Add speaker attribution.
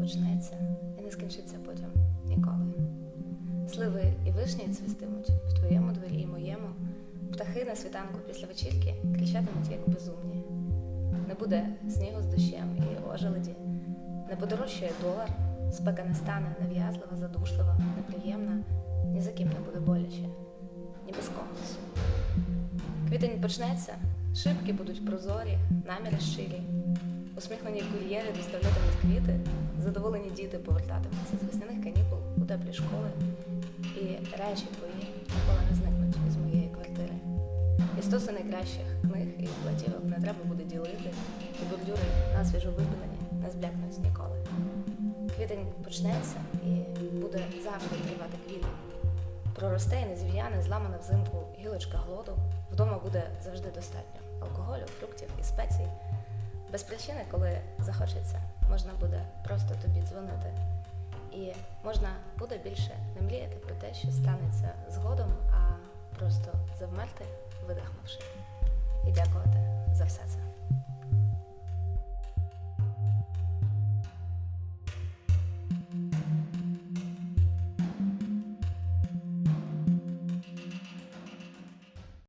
Speaker 1: почнеться і не скінчиться потім ніколи. Сливи і вишні цвістимуть в твоєму дворі і моєму. Птахи на світанку після вечірки кричатимуть, як безумні. Не буде снігу з дощем і ожеледі, не подорожчає долар, спека не стане нав'язлива, задушлива, неприємна, ні за ким не буде боляче, ні без когось. Квітень почнеться, шибки будуть прозорі, наміри щирі. Усміхнені кур'єри доставлятимуть квіти, задоволені діти повертатимуться з весняних канікул у теплі школи, і речі твої ніколи не зникнуть із моєї квартири. І стоси найкращих книг і платівок не треба буде ділити, і бордюри насвіжо вибілені не зблякнуть ніколи. Квітень почнеться і буде завжди тривати квітень. Проросте і незвіяне, зламана взимку гілочка глоду. Вдома буде завжди достатньо алкоголю, фруктів і спецій. Без причини, коли захочеться, можна буде просто тобі дзвонити. І можна буде більше не мріяти про те, що станеться згодом, а просто завмерти, видихнувши. І дякувати.